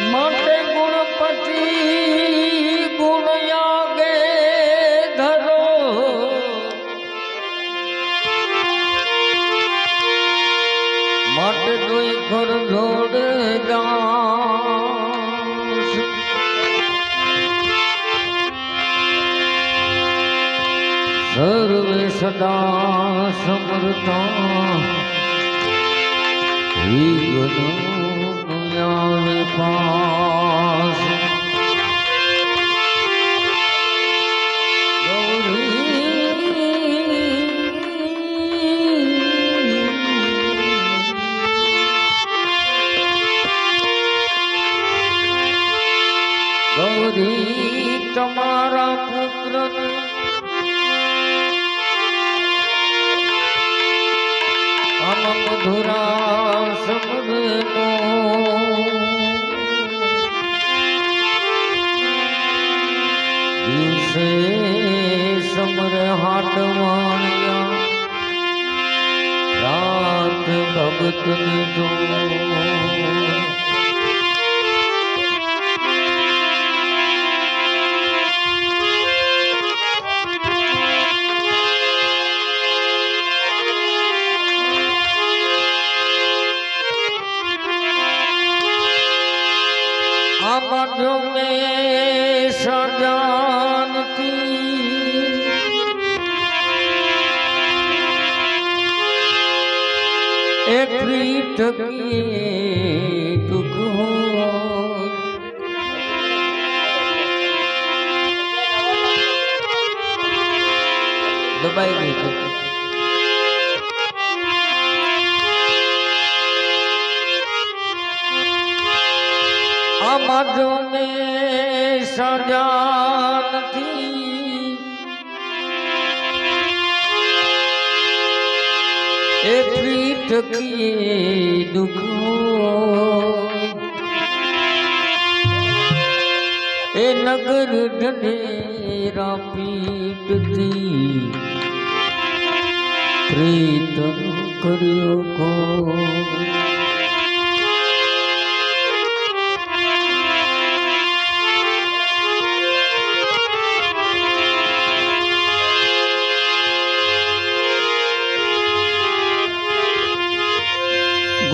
માટે ગુણપતિ ગુણ યાગે ધરો. માટે દોઈ ખર જોડ સર્વે સદા સમર્થા. વિઘ્નો આવે પ્રીત એ પ્રીત કી દુઃખ. એ નગર ઢનેરા પીટતી પ્રીતમ કર્યો કો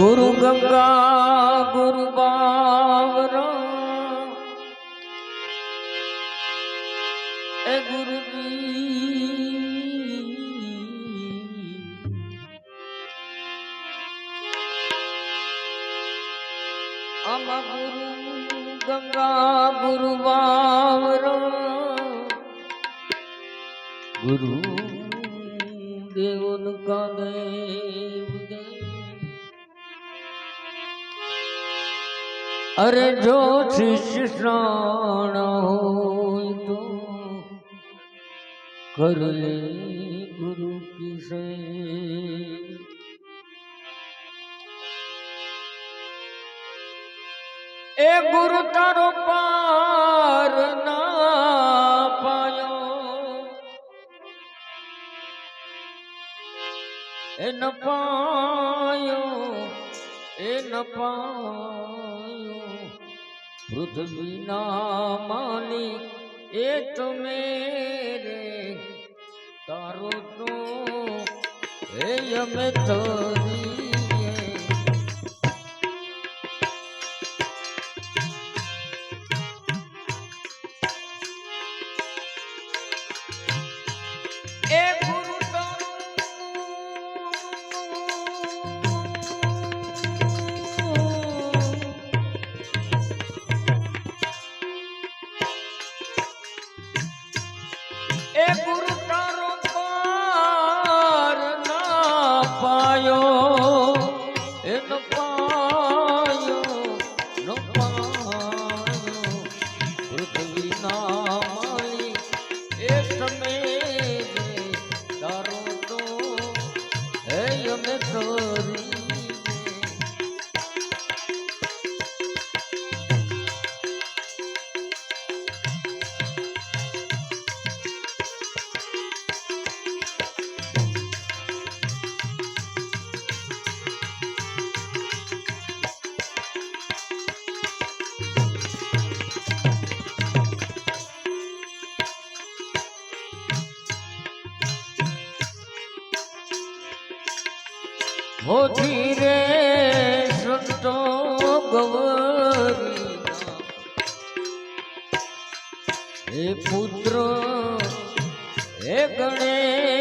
ગુરુ ગંગા ગુરુ બાવરા. એ ગુરુજી. આમાં ગુરુ ગંગા ગુરુ બાવરા. ગુરુ દેવન કા અરે જો શિષ્ય શ્રાણ હોય તો કર ગુરુ કિશે એ ગુરુ તારો પાર ના પાયો. એ ન પાયો, એ ન પાયો. પૃથ્વીના માલિક એ તમે રે તારો તો હે અમે તરીએ હોથી રે સંતો ગવરી હે પુત્ર હે ગણેશ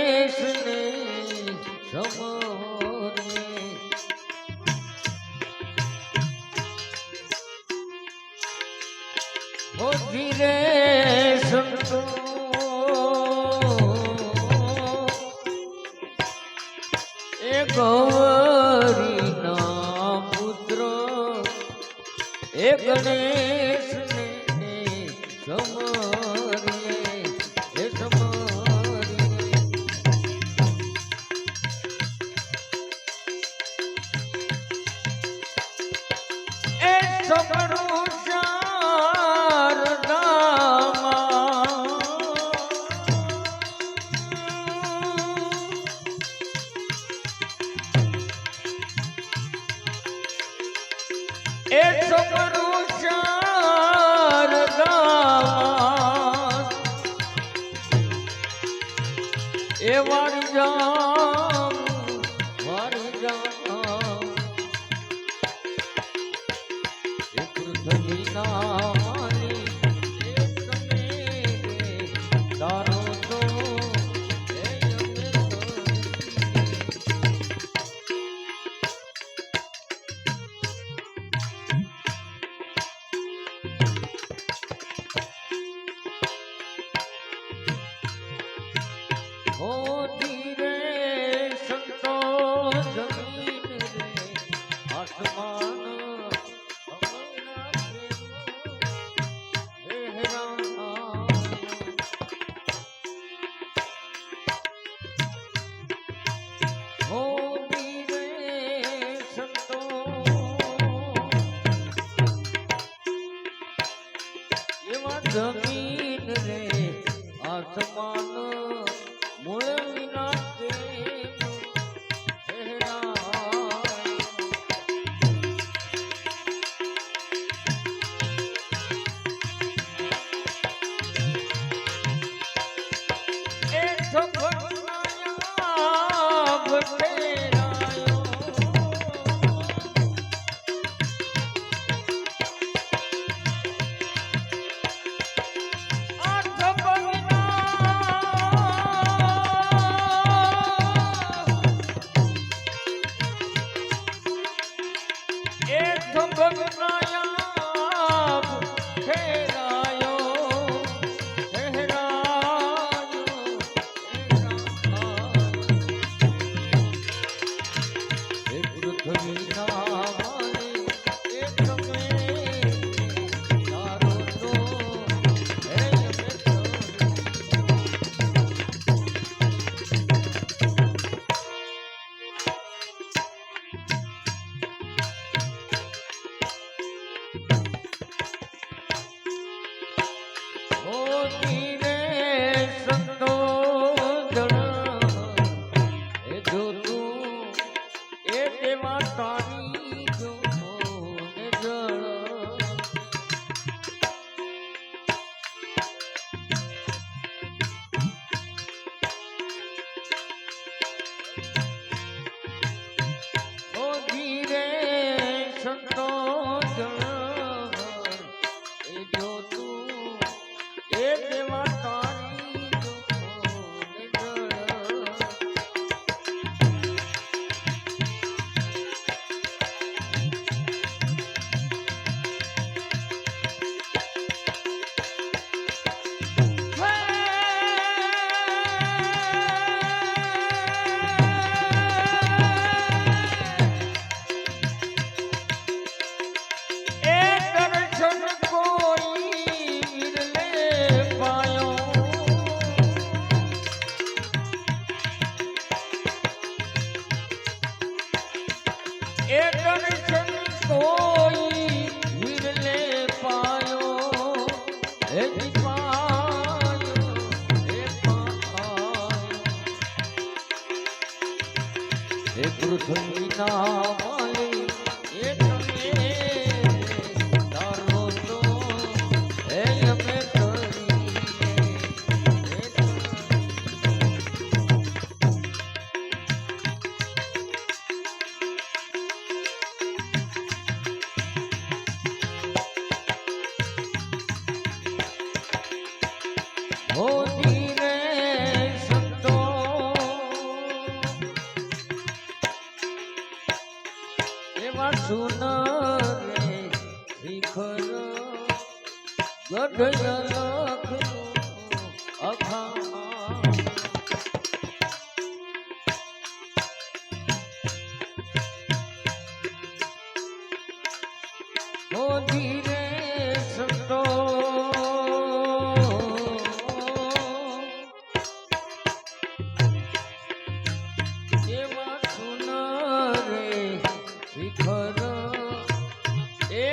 Dar રે આસમાન મૂળ વિના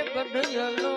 એક ઢયલખનો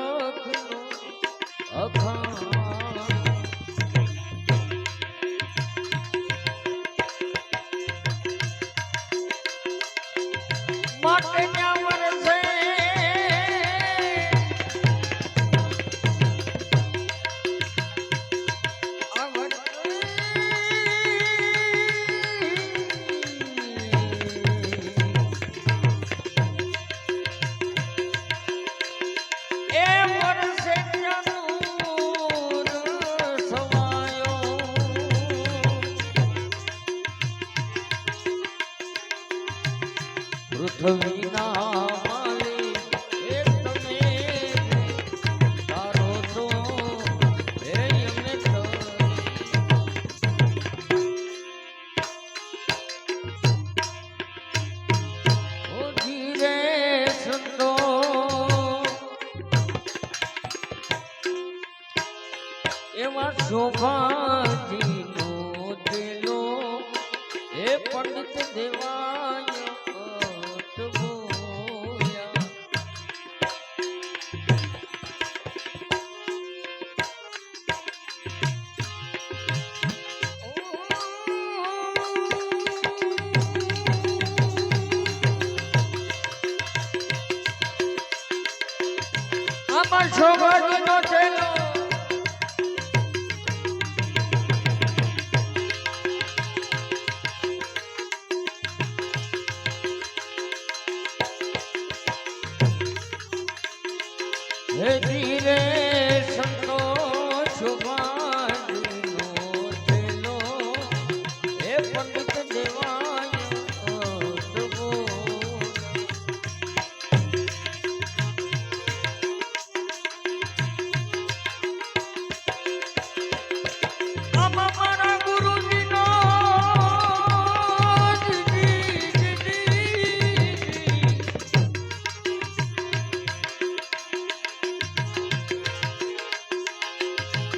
આમાં શોભાજીનો નો હે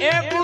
એ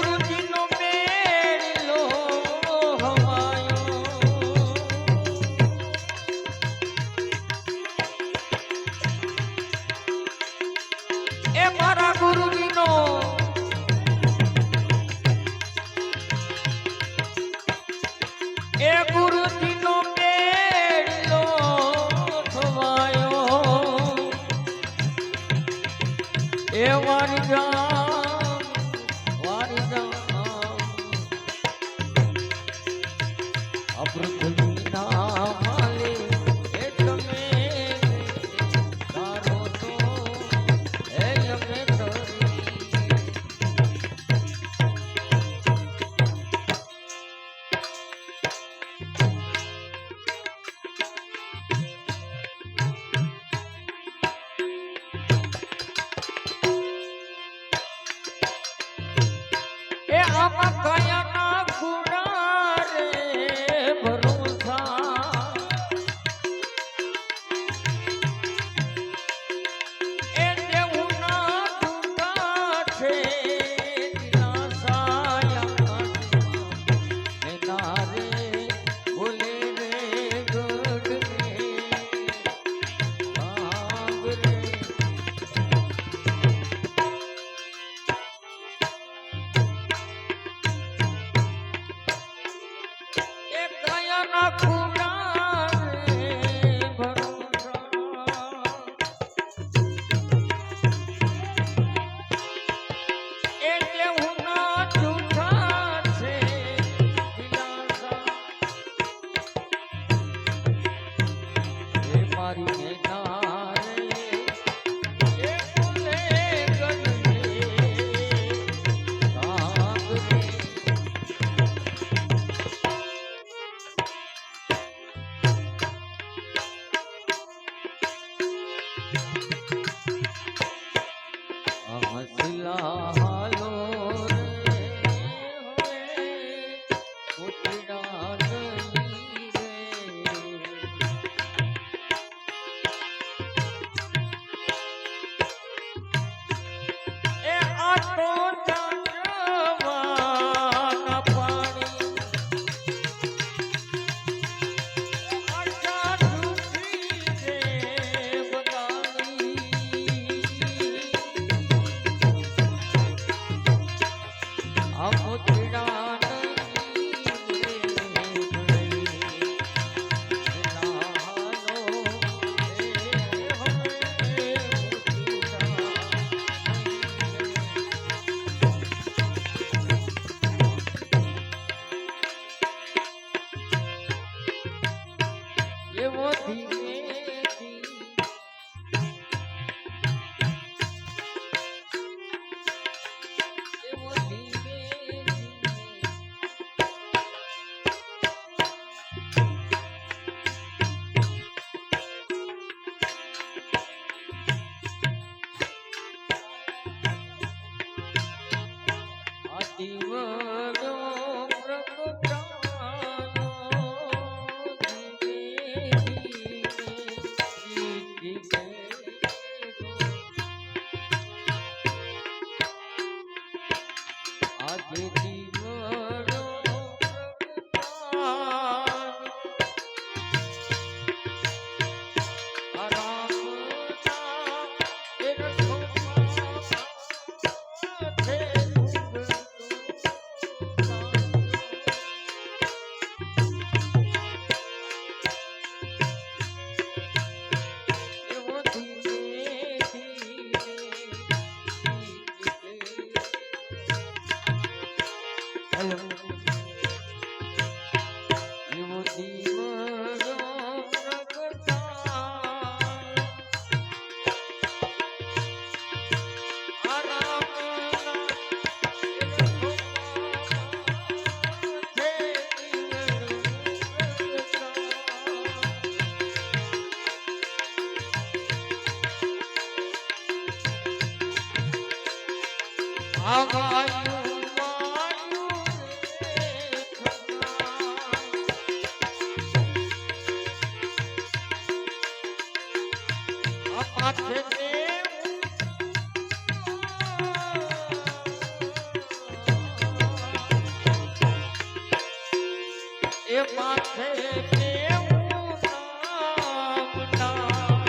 એ માથે કેવું નામ નામ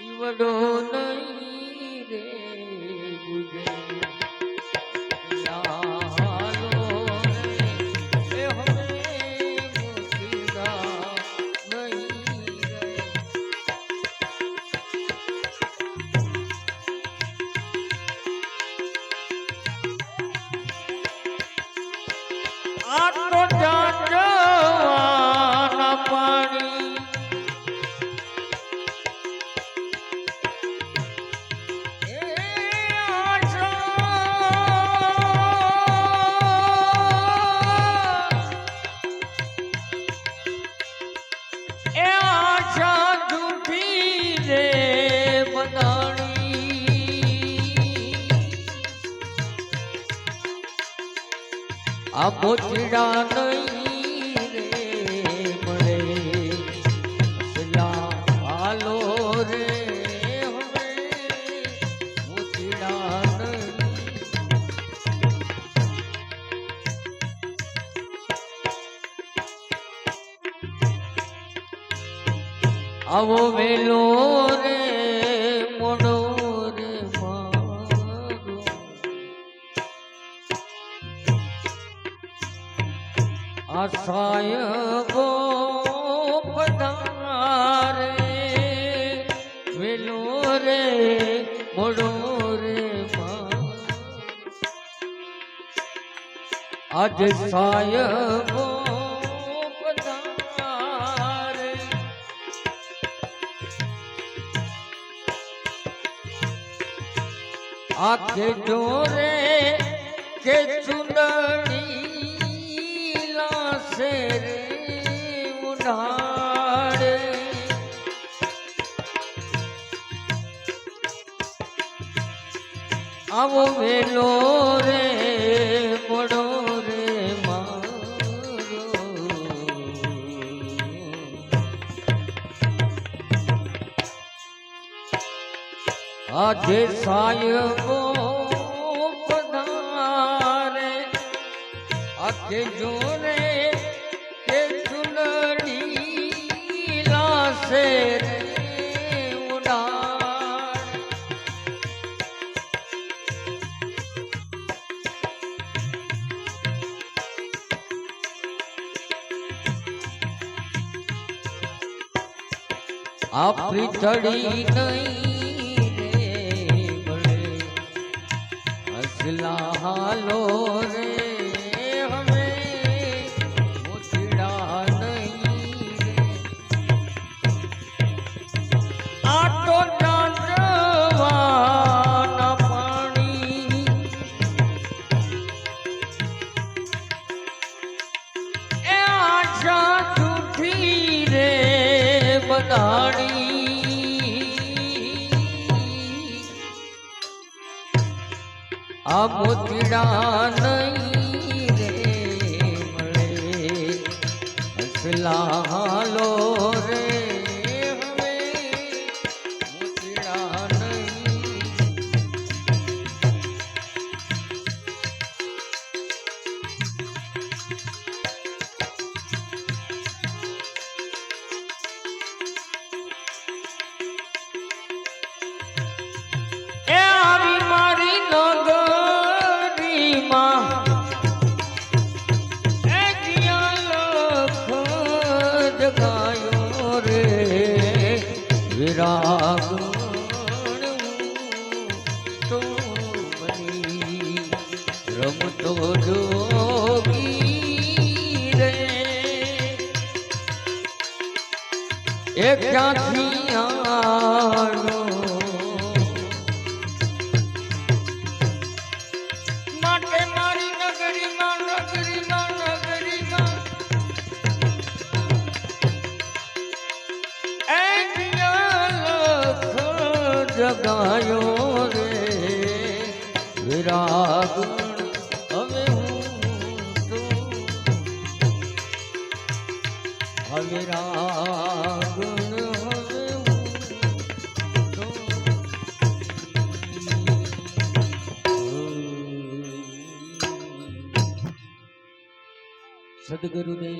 ઈવડો ઓ ચિડાન સાય ગો પધારે વેલો રે મોડો રે આજ સાય ગો આખે જોરે કે ચુંદડી આવો વેલો રે પડો રે આજે સાયબો પધારે આખે જોરે કે ચુનડી લાસે આપણી તડી નહીં રે મળે અસલા હાલો રે. આવ્યો માટે મારી નગરીમાં જગાયો રે. વિરાગ சத்குருவே